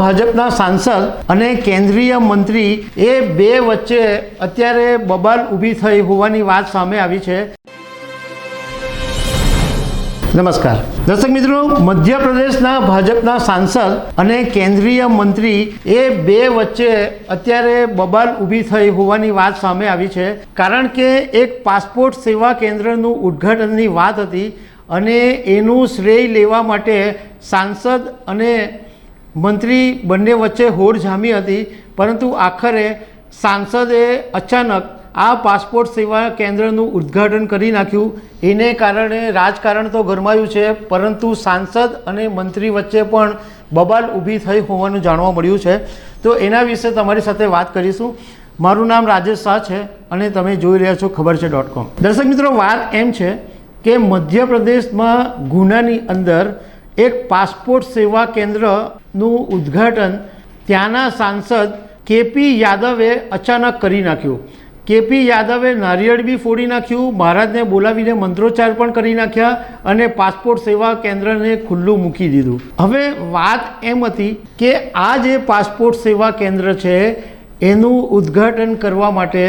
ભાજપના સાંસદ અને કેન્દ્રીય મંત્રી એ બે વચ્ચે અત્યારે બબાલ ઊભી થઈ હોવાની વાત સામે આવી છે. નમસ્કાર. દર્શક મિત્રો, મધ્યપ્રદેશના ભાજપના સાંસદ અને કેન્દ્રીય મંત્રી એ બે વચ્ચે અત્યારે બબાલ ઊભી થઈ હોવાની વાત સામે આવી છે. કારણ કે એક પાસપોર્ટ સેવા કેન્દ્રનું ઉદ્ઘાટનની વાત હતી અને એનું શ્રેય લેવા માટે સાંસદ અને મંત્રી બંને વચ્ચે હોડ જામી હતી, પરંતુ આખરે સાંસદે અચાનક આ પાસપોર્ટ સેવા કેન્દ્રનું ઉદ્ઘાટન કરી નાખ્યું. એને કારણે રાજકારણ તો ગરમાયું છે, પરંતુ સાંસદ અને મંત્રી વચ્ચે પણ બબાલ ઊભી થઈ હોવાનું જાણવા મળ્યું છે. તો એના વિશે તમારી સાથે વાત કરીશું. મારું નામ રાજેશ શાહ છે અને તમે જોઈ રહ્યા છો ખબર છે ડોટ કોમ. દર્શક મિત્રો, વાત એમ છે કે મધ્યપ્રદેશમાં ગુનાની અંદર એક પાસપોર્ટ સેવા કેન્દ્રનું ઉદ્ઘાટન ત્યાંના સાંસદ કેપી યાદવે અચાનક કરી નાખ્યું. કેપી યાદવે નારિયેળ બી ફોડી નાખ્યું, મહારાજને બોલાવીને મંત્રોચ્ચાર પણ કરી નાખ્યા અને પાસપોર્ટ સેવા કેન્દ્રને ખુલ્લું મૂકી દીધું. હવે વાત એમ હતી કે આ જે પાસપોર્ટ સેવા કેન્દ્ર છે, એનું ઉદ્ઘાટન કરવા માટે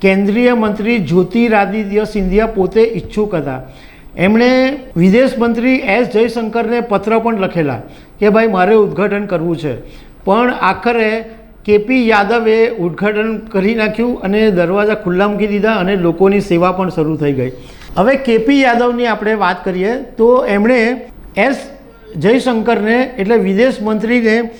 કેન્દ્રીય મંત્રી જ્યોતિરાદિત્ય સિંધિયા પોતે ઈચ્છુક હતા. એમણે વિદેશ મંત્રી એસ જયશંકરને પત્ર પણ લખેલા કે ભાઈ, મારે ઉદ્ઘાટન કરવું છે. પણ આખરે કેપી યાદવે ઉદ્ઘાટન કરી નાખ્યું અને દરવાજા ખુલ્લા મૂકી દીધા અને લોકોની સેવા પણ શરૂ થઈ ગઈ. હવે કેપી યાદવની આપણે વાત કરીએ તો એમણે એસ જયશંકરને એટલે વિદેશ મંત્રીને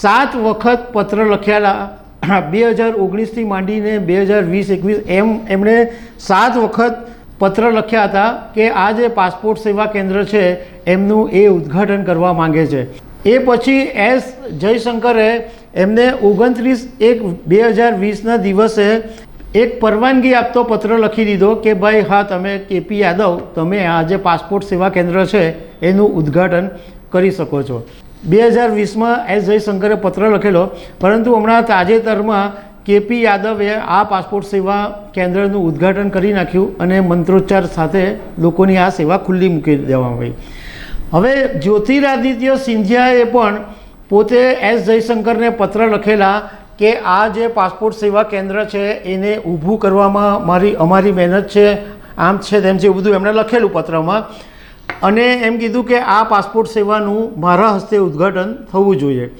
સાત વખત પત્ર લખેલા બે હજાર ઓગણીસથી માંડીને બે હજાર વીસ, એકવીસ, એમ એમણે સાત વખત પત્ર લખ્યા હતા કે આ જે પાસપોર્ટ સેવા કેન્દ્ર છે, એમનું એ ઉદ્ઘાટન કરવા માંગે છે. એ પછી એસ જયશંકરે એમને ઓગણત્રીસ એક બે હજાર વીસના દિવસે એક પરવાનગી આપતો પત્ર લખી દીધો કે, ભાઈ, હા, તમે કેપી યાદવ, તમે આ જે પાસપોર્ટ સેવા કેન્દ્ર છે, એનું ઉદ્ઘાટન કરી શકો છો. બે હજાર વીસમાં એસ જયશંકરે પત્ર લખેલો, પરંતુ હમણાં તાજેતરમાં કેપી યાદવે આ પાસપોર્ટ સેવા કેન્દ્રનું ઉદ્ઘાટન કરી નાખ્યું અને મંત્રોચ્ચાર સાથે લોકોની આ સેવા ખુલ્લી મૂકી દેવામાં આવી. હવે જ્યોતિરાદિત્ય સિંધિયાએ પણ પોતે એસ જયશંકરને પત્ર લખેલા કે આ જે પાસપોર્ટ સેવા કેન્દ્ર છે એને ઊભું કરવામાં મારી, અમારી મહેનત છે, આમ છે તેમ છે એવું બધું એમણે લખેલું પત્રમાં. અને એમ કીધું કે આ પાસપોર્ટ સેવાનું મારા હસ્તે ઉદ્ઘાટન થવું જોઈએ.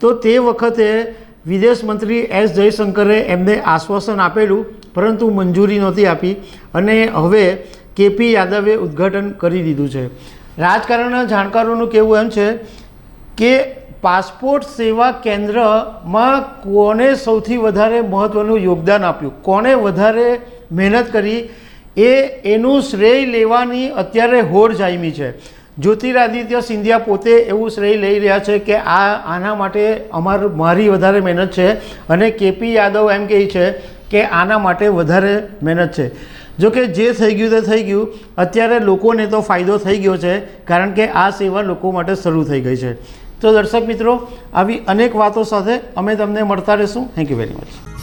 તો તે વખતે વિદેશ મંત્રી એસ જયશંકરે એમને આશ્વાસન આપેલું, પરંતુ મંજૂરી નહોતી આપી અને હવે કેપી યાદવે ઉદ્ઘાટન કરી દીધું છે. રાજકારણના જાણકારોનું કહેવું એમ છે કે પાસપોર્ટ સેવા કેન્દ્રમાં કોને સૌથી વધારે મહત્ત્વનું યોગદાન આપ્યું? કોને વધારે મહેનત કરી? એ એનું શ્રેય લેવાની અત્યારે હોડ જામી છે. જ્યોતિરાદિત્ય સિંધિયા પોતે એવું શ્રેય લઈ રહ્યા છે કે આ આના માટે અમાર મારી વધારે મહેનત છે અને કેપી યાદવ એમ કહે છે કે આના માટે વધારે મહેનત છે. જો કે જે થઈ ગયું તે થઈ ગયું. અત્યારે લોકોને તો ફાયદો થઈ ગયો છે કારણ કે આ સેવા લોકો માટે શરૂ થઈ ગઈ છે. તો દર્શક મિત્રો, આવી અનેક વાતો સાથે અમે તમને મળતા રહીશું. Thank you very much